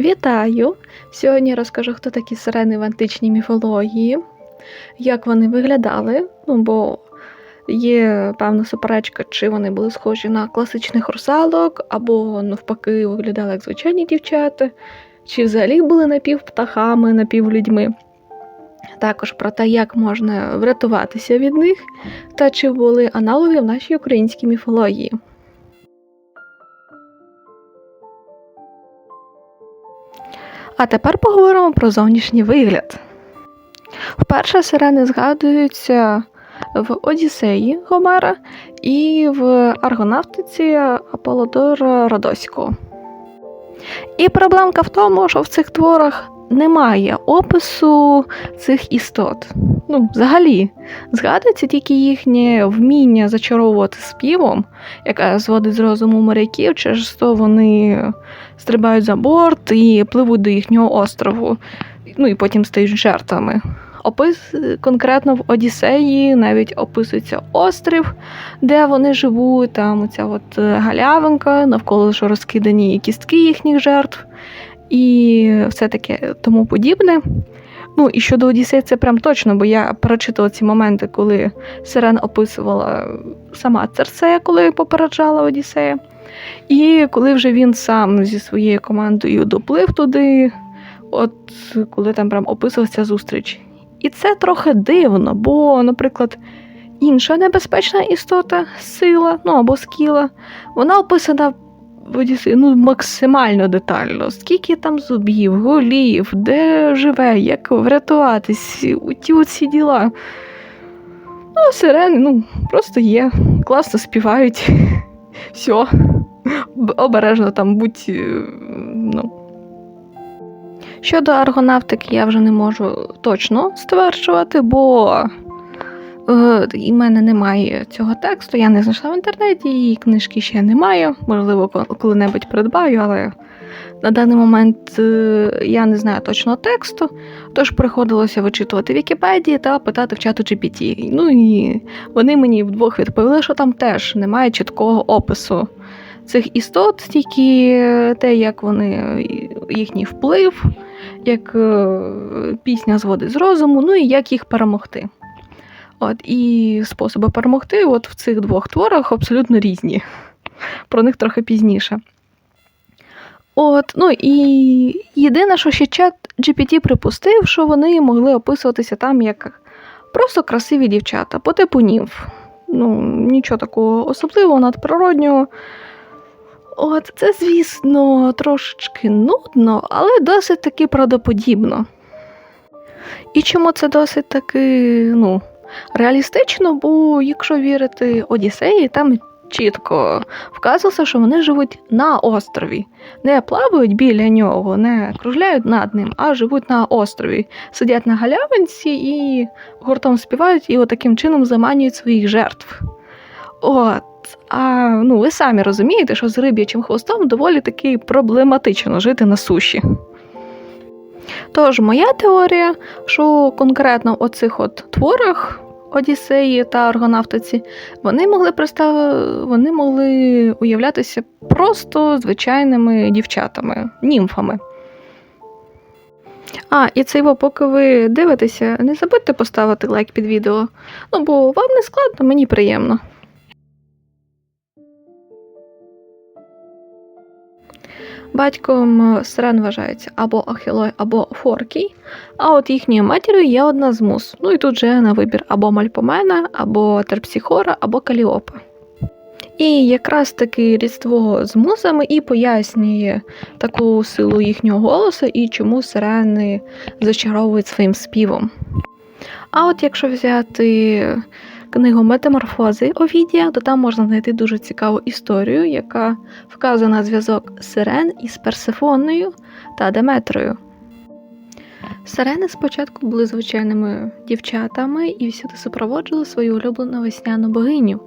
Вітаю! Сьогодні розкажу, хто такі сирени в античній міфології, як вони виглядали, ну бо є певна суперечка, чи вони були схожі на класичних русалок, або навпаки виглядали як звичайні дівчата, чи взагалі були напівптахами, напівлюдьми. Також про те, як можна врятуватися від них, та чи були аналоги в нашій українській міфології. А тепер поговоримо про зовнішній вигляд. Вперше сирени згадуються в Одіссеї Гомера і в Аргонавтиці Аполлодора Родоського. І проблемка в тому, що в цих творах немає опису цих істот. Ну, взагалі, згадується тільки їхнє вміння зачаровувати співом, яке зводить з розуму моряків, через то вони стрибають за борт і пливуть до їхнього острову, ну і потім стають жертвами. Опис конкретно в Одіссеї навіть описується острів, де вони живуть, там оця от е, галявинка, навколо що розкидані кістки їхніх жертв і все таке тому подібне. Ну і щодо Одіссея, це прям точно, бо я перечитала ці моменти, коли Сирен описувала сама Церсея, коли попереджала Одіссея. І коли вже він сам зі своєю командою доплив туди, от коли там прям описувався зустріч. І це трохи дивно, бо, наприклад, інша небезпечна істота, сила, ну або скіла, вона описана в ну, максимально детально. Скільки там зубів, голів, де живе, як врятуватись, ті оці діла. Ну, сирени, ну, просто є, класно співають. Все. Обережно там будь. е, Ну. Щодо аргонавтики я вже не можу точно стверджувати, бо і в мене немає цього тексту, я не знайшла в інтернеті, і книжки ще немає. Можливо, коли-небудь придбаю, але на даний момент е, я не знаю точно тексту, тож приходилося вичитувати Вікіпедії та питати в чату GPT. Ну і вони мені вдвох відповіли, що там теж немає чіткого опису цих істот, тільки те, як вони їхній вплив, як е, пісня зводить з розуму, ну і як їх перемогти. От, і способи перемогти от в цих двох творах абсолютно різні. Про них трохи пізніше. От, ну і єдине, що ще чат GPT припустив, що вони могли описуватися там як просто красиві дівчата, по типу німф. Ну, нічого такого особливого, надприроднього. От, це, звісно, трошечки нудно, але досить таки правдоподібно. І чому це досить таки, ну, реалістично, бо якщо вірити Одіссеї, там чітко вказувалося, що вони живуть на острові. Не плавають біля нього, не кружляють над ним, а живуть на острові. Сидять на галявинці і гуртом співають і отаким чином заманюють своїх жертв. От. А ну, ви самі розумієте, що з риб'ячим хвостом доволі таки проблематично жити на суші. Тож, моя теорія, що конкретно в оцих от творах Одіссеї та Аргонавтиці вони могли представ... вони могли уявлятися просто звичайними дівчатами, німфами. А, і це його, поки ви дивитеся, не забудьте поставити лайк під відео. Ну, бо вам не складно, мені приємно. Батьком е, сирен вважається або Ахілой, або Форкій, а от їхньою матір'ю є одна з мус. Ну і тут же на вибір або Мальпомена, або Терпсіхора, або Каліопа. І якраз таки рідство з мусами і пояснює таку силу їхнього голосу і чому сирени зачаровують своїм співом. А от якщо взяти книгу Метаморфози Овідія, то там можна знайти дуже цікаву історію, яка вказує на зв'язок сирен із Персифоною та Деметрою. Сирени спочатку були звичайними дівчатами і всюди супроводжували свою улюблену весняну богиню.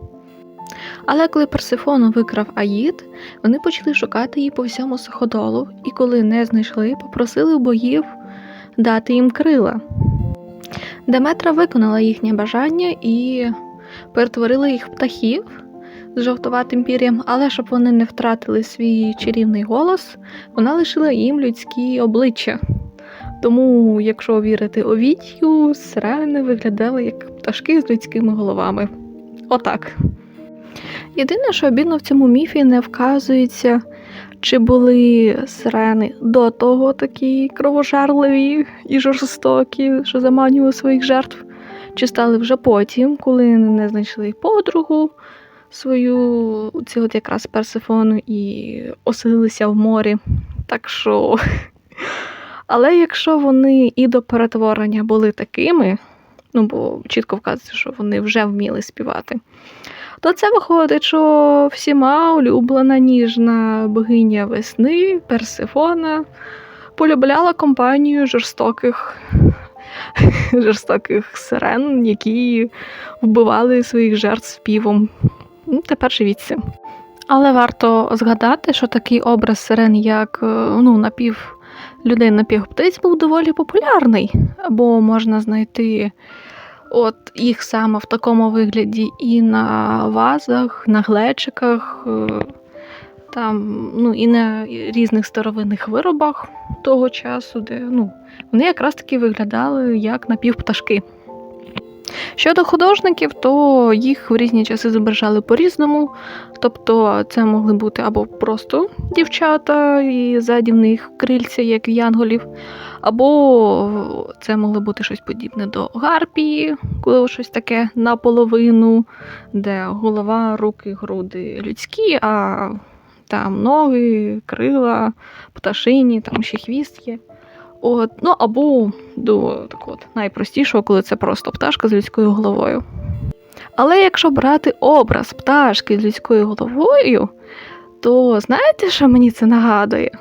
Але коли Персифону викрав Аїд, вони почали шукати її по всьому суходолу, і коли не знайшли, попросили богів дати їм крила. Деметра виконала їхнє бажання і перетворила їх в птахів, з жовтуватим пір'ям, але щоб вони не втратили свій чарівний голос, вона лишила їм людські обличчя. Тому, якщо вірити Овідію, сирени виглядали як пташки з людськими головами. Отак. Єдине, що обідно в цьому міфі не вказується, чи були сирени до того такі кровожарливі і жорстокі, що заманювали своїх жертв, чи стали вже потім, коли не знайшли подругу свою, цю от якраз Персифону, і оселилися в морі. Так що. Але якщо вони і до перетворення були такими, ну бо чітко вказується, що вони вже вміли співати, то це виходить, що всіма улюблена ніжна богиня весни Персифона полюбляла компанію жорстоких, жорстоких сирен, які вбивали своїх жертв співом. Ну, тепер живіться. Але варто згадати, що такий образ сирен, як е, ну, напів людей напівптиць, був доволі популярний, або можна знайти от їх саме в такому вигляді і на вазах, на глечиках, е, там, ну, і на різних старовинних виробах того часу, де ну, вони якраз таки виглядали як напівпташки. Щодо художників, то їх в різні часи зображали по-різному. Тобто це могли бути або просто дівчата і ззаді в них крильця, як янголів, або це могло бути щось подібне до гарпії, коли щось таке наполовину, де голова, руки, груди людські, а там ноги, крила, пташині, там ще хвіст є. От, ну або до такого от, найпростішого, коли це просто пташка з людською головою. Але якщо брати образ пташки з людською головою, то знаєте, що мені це нагадує?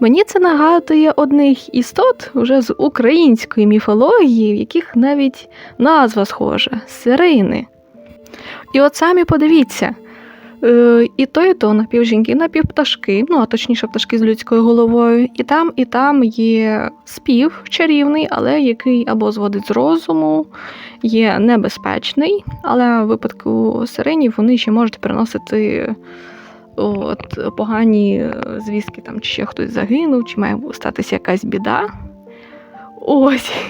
Мені це нагадує одних істот вже з української міфології, в яких навіть назва схожа сирени. І от самі подивіться. Е, І то, і то напівжінки, напівпташки, ну а точніше пташки з людською головою. І там, і там є спів чарівний, але який або зводить з розуму, є небезпечний, але в випадку сиренів вони ще можуть приносити от, погані звістки, там, чи ще хтось загинув, чи має статися якась біда. Ось.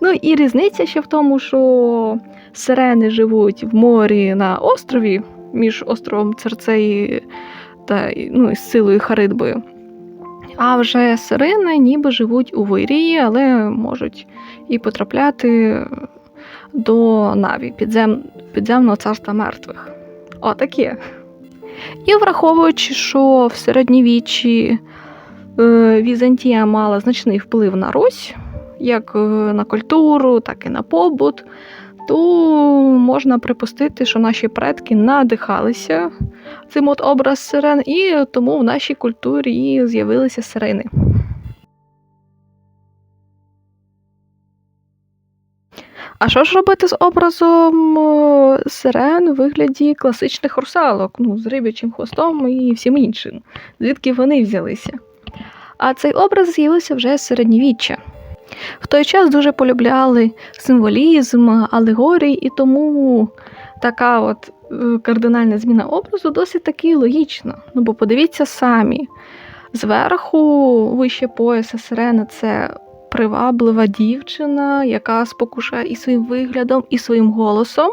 Ну і різниця ще в тому, що сирени живуть в морі на острові між островом Церцеї та ну, із силою Харидбою. А вже сирени ніби живуть у вирії, але можуть і потрапляти до Наві, підзем... підземного царства мертвих. Отаке. І враховуючи, що в середньовіччі е, Візантія мала значний вплив на Русь, як е, на культуру, так і на побут, то можна припустити, що наші предки надихалися цим от образ сирен, і тому в нашій культурі з'явилися сирени. А що ж робити з образом е, сирен у вигляді класичних русалок, ну, з рибячим хвостом і всім іншим, звідки вони взялися? А цей образ з'явився вже середньовіччя. В той час дуже полюбляли символізм, алегорій, і тому така от е, кардинальна зміна образу досить таки логічна. Ну бо подивіться самі, зверху вище пояса сирена це приваблива дівчина, яка спокушає і своїм виглядом, і своїм голосом.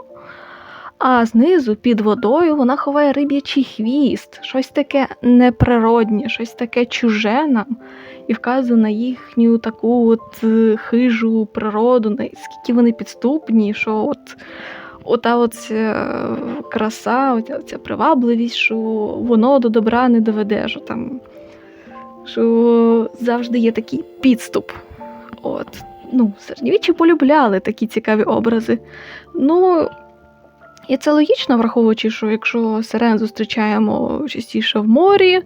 А знизу під водою вона ховає риб'ячий хвіст, щось таке неприроднє, щось таке чуже нам, і вказує на їхню таку от е, хижу природу, наскільки вони підступні, що от ота от ця краса, оця, оця привабливість, що воно до добра не доведе, що там що завжди є такий підступ. От. Ну, середньовічі полюбляли такі цікаві образи. Ну, і це логічно, враховуючи, що якщо сирен зустрічаємо частіше в морі,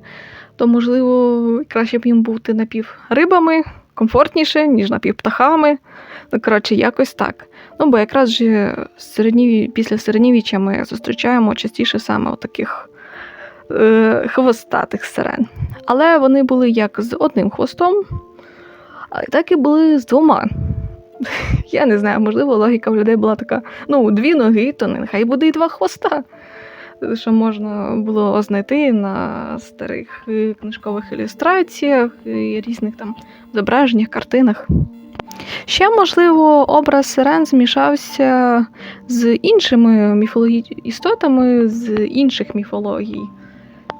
то, можливо, краще б їм бути напіврибами, комфортніше, ніж напівптахами. Ну, коротше, якось так. Ну, бо якраз же середніві, після середньовіччя ми зустрічаємо частіше саме таких е, хвостатих сирен. Але вони були як з одним хвостом, так і були з двома. Я не знаю, можливо, логіка в людей була така: ну, дві ноги, то нехай буде і два хвоста. що можна було знайти на старих книжкових ілюстраціях і різних там зображеннях, картинах. Ще, можливо, образ сирен змішався з іншими міфологічними істотами з інших міфологій.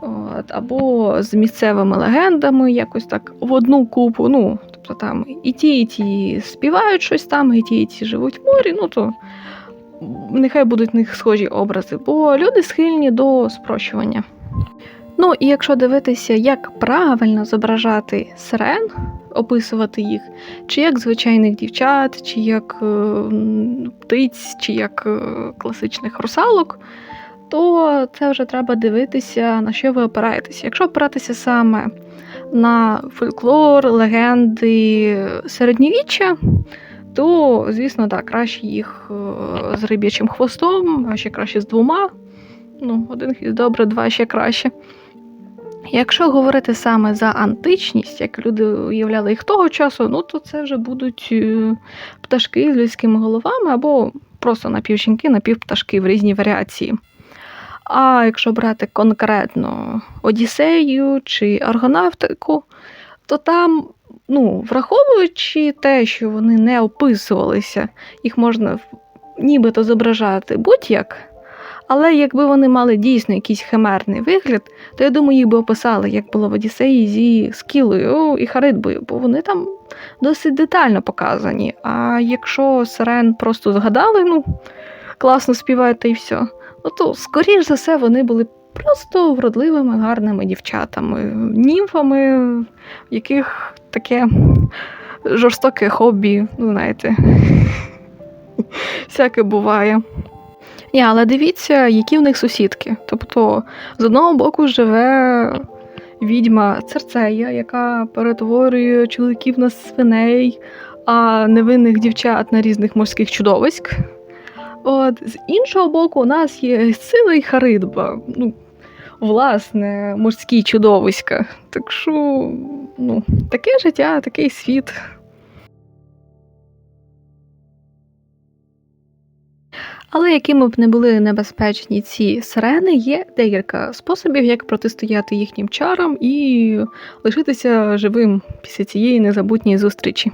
От, або з місцевими легендами, якось так в одну купу. Ну, тобто там і ті, і ті співають щось там, і ті, і ті живуть в морі. Ну то нехай будуть в них схожі образи, бо люди схильні до спрощування. Ну і якщо дивитися, як правильно зображати сирен, описувати їх, чи як звичайних дівчат, чи як е, птиць, чи як е, класичних русалок, то це вже треба дивитися, на що ви опираєтеся. Якщо опиратися саме на фольклор, легенди середньовіччя, то, звісно, так, краще їх е, з риб'ячим хвостом, а ще краще з двома. Ну, один хвіст добре, два ще краще. Якщо говорити саме за античність, як люди уявляли їх того часу, ну то це вже будуть е, пташки з людськими головами або просто напівжінки, напівпташки в різні варіації. А якщо брати конкретно Одіссею чи Аргонавтику, то там, ну, враховуючи те, що вони не описувалися, їх можна нібито зображати будь-як. Але якби вони мали дійсно якийсь химерний вигляд, то я думаю, їх би описали, як було в Одіссеї зі Скілою і Харитбою, бо вони там досить детально показані. А якщо сирен просто згадали, ну класно співають та й все, ну то, скоріш за все, вони були просто вродливими, гарними дівчатами, німфами, в яких таке жорстоке хобі, ну знаєте, всяке буває. Ні, але дивіться, які в них сусідки. Тобто, з одного боку живе відьма Церцея, яка перетворює чоловіків на свиней, а невинних дівчат на різних морських чудовиськ. От, з іншого боку, у нас є сила і Харидба. Ну, власне, морські чудовиська. Так що, ну, таке життя, такий світ. Але якими б не були небезпечні ці сирени, є декілька способів, як протистояти їхнім чарам і лишитися живим після цієї незабутньої зустрічі.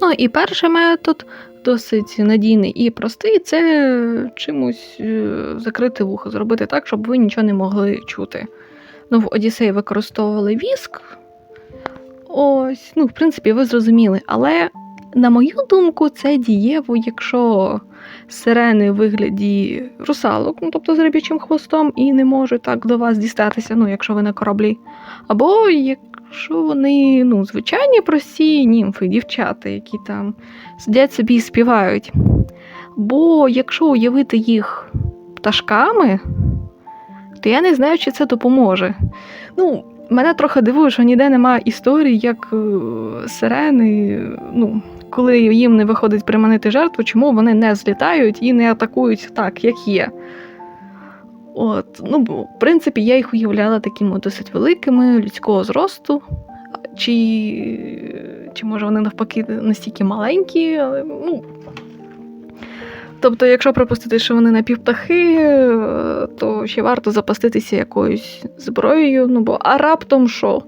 Ну і перший метод досить надійний і простий це чимось е, закрити вухо, зробити так, щоб ви нічого не могли чути. Ну, в Одіссеї використовували віск. Ось, ну, в принципі, ви зрозуміли. Але, на мою думку, це дієво, якщо сирени в вигляді русалок, ну тобто з риб'ячим хвостом, і не можуть так до вас дістатися, ну, якщо ви на кораблі. Або якщо вони ну, звичайні прості німфи, дівчата, які там сидять собі і співають. Бо якщо уявити їх пташками, то я не знаю, чи це допоможе. Ну, мене трохи дивує, що ніде немає історії, як е, сирени, ну, коли їм не виходить приманити жертву, чому вони не злітають і не атакують так, як є. От, ну, бо, в принципі, я їх уявляла такими досить великими, людського зросту. Чи, чи може вони навпаки настільки маленькі, але ну. Тобто, якщо припустити, що вони напівптахи, е, то ще варто запаститися якоюсь зброєю, ну бо а раптом що?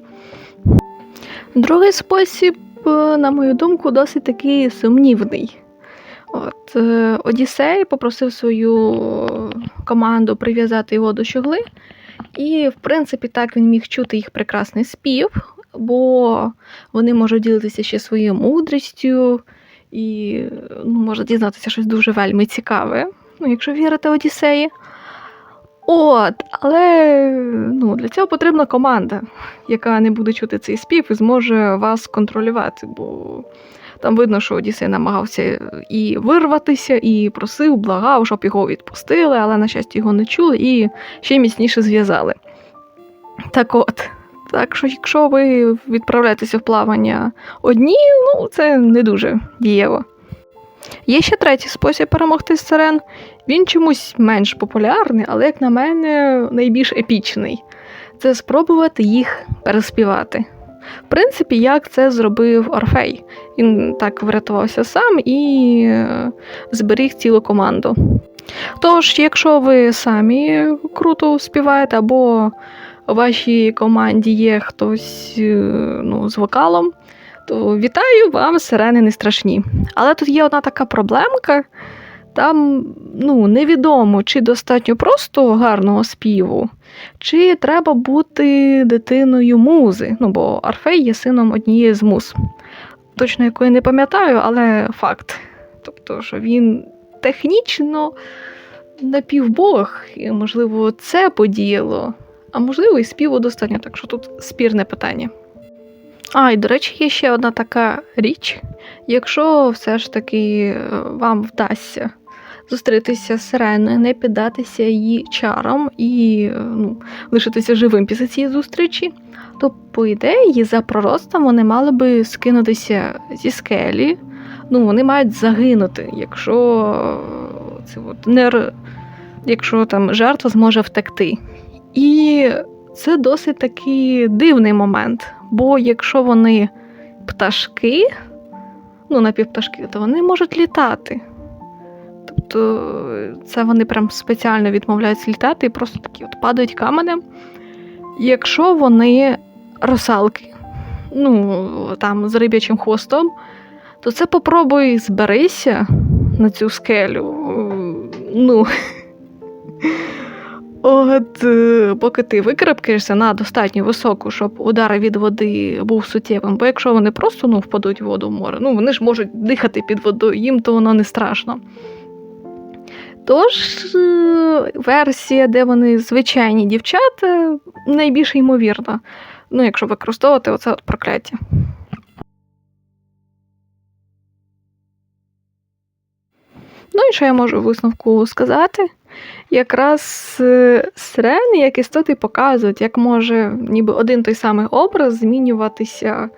Другий спосіб, е, на мою думку, досить такий сумнівний. От, е, Одіссей попросив свою команду прив'язати його до щогли, і, в принципі, так він міг чути їх прекрасний спів, бо вони можуть ділитися ще своєю мудрістю і ну, може дізнатися щось дуже вельми цікаве, ну, якщо вірити Одіссеї. От, але ну, для цього потрібна команда, яка не буде чути цей спів і зможе вас контролювати, бо там видно, що Одіссей намагався і вирватися, і просив, благав, щоб його відпустили, але, на щастя, його не чули і ще міцніше зв'язали. Так от, так що, якщо ви відправляєтеся в плавання одні, ну це не дуже дієво. Є ще третій спосіб перемогти сирен. Він чомусь менш популярний, але, як на мене, найбільш епічний. Це спробувати їх переспівати. В принципі, як це зробив Орфей. Він так врятувався сам і е, зберіг цілу команду. Тож, якщо ви самі круто співаєте, або у вашій команді є хтось е, ну, з вокалом, то вітаю вам, сирени не страшні. Але тут є одна така проблемка. Там ну, невідомо, чи достатньо просто гарного співу, чи треба бути дитиною музи. Ну, бо Орфей є сином однієї з муз. Точно якої не пам'ятаю, але факт. Тобто, що він технічно напівбог, і, можливо, це подіяло, а можливо, і співу достатньо, так що тут спірне питання. А, і до речі, є ще одна така річ. Якщо все ж таки е, вам вдасться зустрітися з сиреною, не піддатися її чарам і е, ну, лишитися живим після цієї зустрічі, то, по ідеї, за пророцтвом вони мали би скинутися зі скелі. Ну, вони мають загинути, якщо е, це от, не, якщо там жертва зможе втекти. І це досить такий дивний момент. Бо якщо вони пташки, ну, напівпташки, то вони можуть літати. Тобто це вони прям спеціально відмовляються літати і просто такі от падають каменем. Якщо вони русалки, ну, там з риб'ячим хвостом, то це попробуй зберися на цю скелю. Ну. От, е, поки ти викарабкаєшся на достатньо високу, щоб удар від води був суттєвим. Бо якщо вони просто ну, впадуть в воду в море, ну вони ж можуть дихати під водою, їм то воно не страшно. Тож, е, версія, де вони звичайні дівчата, найбільш ймовірна. Ну, якщо використовувати оце от прокляття. Ну і що я можу висновку сказати? Якраз е, сирени, як істоти, показують, як може ніби один той самий образ змінюватися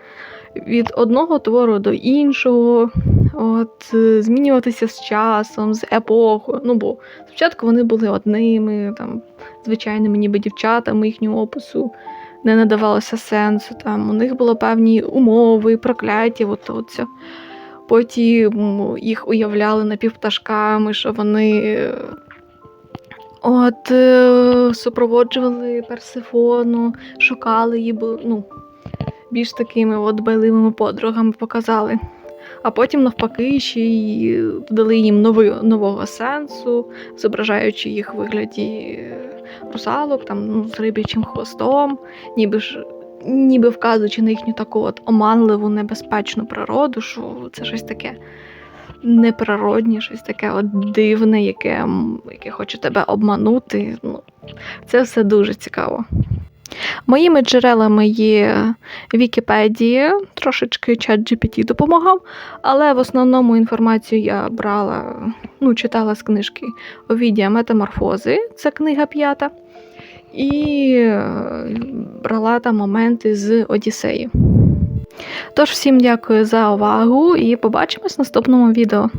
від одного твору до іншого, от, е, змінюватися з часом, з епохою. Ну, бо спочатку вони були одними, там, звичайними ніби дівчатами їхнього опису. Не надавалося сенсу. Там, у них були певні умови, прокляття, от, от це. Потім їх уявляли напівпташками, що вони е, от, е, супроводжували Персифону, шукали її, ну, більш такими от байливими подругами показали. А потім, навпаки, ще й дали їм нови, нового сенсу, зображаючи їх в вигляді русалок, там, ну, з риб'ячим хвостом, ніби ж ніби вказуючи на їхню таку от оманливу, небезпечну природу, що це щось таке неприроднє, щось таке от дивне, яке, яке хоче тебе обманути. Ну, це все дуже цікаво. Моїми джерелами є Вікіпедія, трошечки чат GPT допомагав, але в основному інформацію я брала, ну, читала з книжки Овідія Метаморфози, це книга п'ята, і е, брала там моменти з Одіссеї. Тож, всім дякую за увагу і побачимось в наступному відео.